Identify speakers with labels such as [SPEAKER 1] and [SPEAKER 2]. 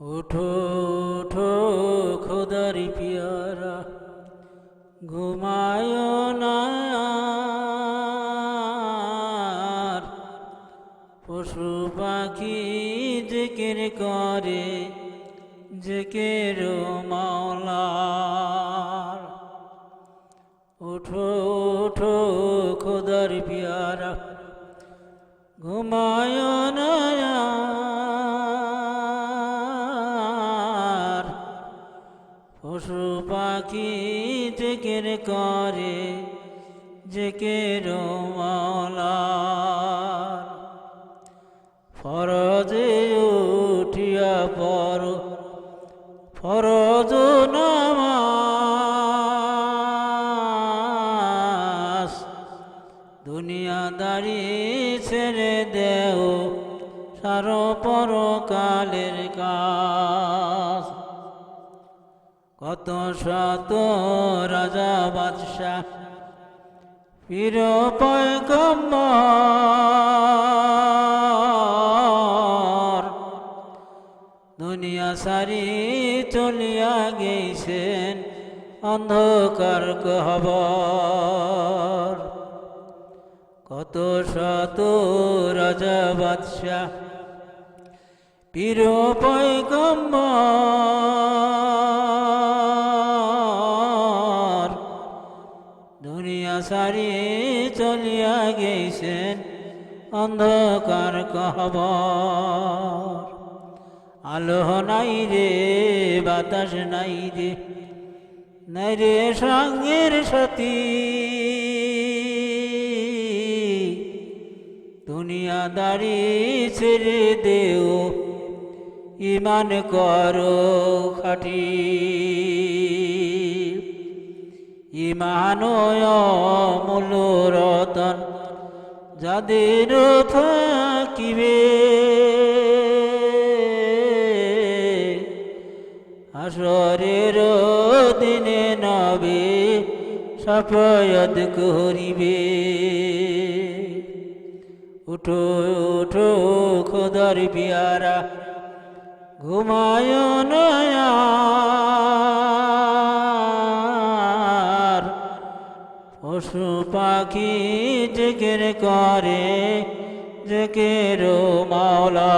[SPEAKER 1] উঠো উঠো খোদারি পিয়ারা, ঘুমায় না। পশু পাখি জিকির করে, জিকির মাওলার উঠো উঠো খোদার পিয়ারা, ঘুমায় পশু পাখি জিকির করে, জিকির মাওলার ফরজে উঠিয়া পর ফরজ নামাজ। দুনিয়াদারি ছেড়ে দেও, সার পরকালের কাজ। কত শত রাজা বাদশাহ পীর দুনিয়া সারি চলিয়া গেছেন অন্ধকার কহবর। কত শত রাজা বাদশাহ পীর পয়গম্বর। দুনিয়া সারি চলিয়া গেছেন অন্ধকার কহবর আলো নাই রে, বাতাস নাই রে নাই রে সঙ্গের সতী। দুনিয়াদারি ছেড়ে দেও, ইমান করো খাটি। ইমানয় মূল রতন যাদের থাকিবে। আসরের দিনে নবে সফয়দ করিবে। উঠো উঠো খোদার পিয়ারা, ঘুমায় নয়ার পশু পাখি জিকির করে জিকির মাওলা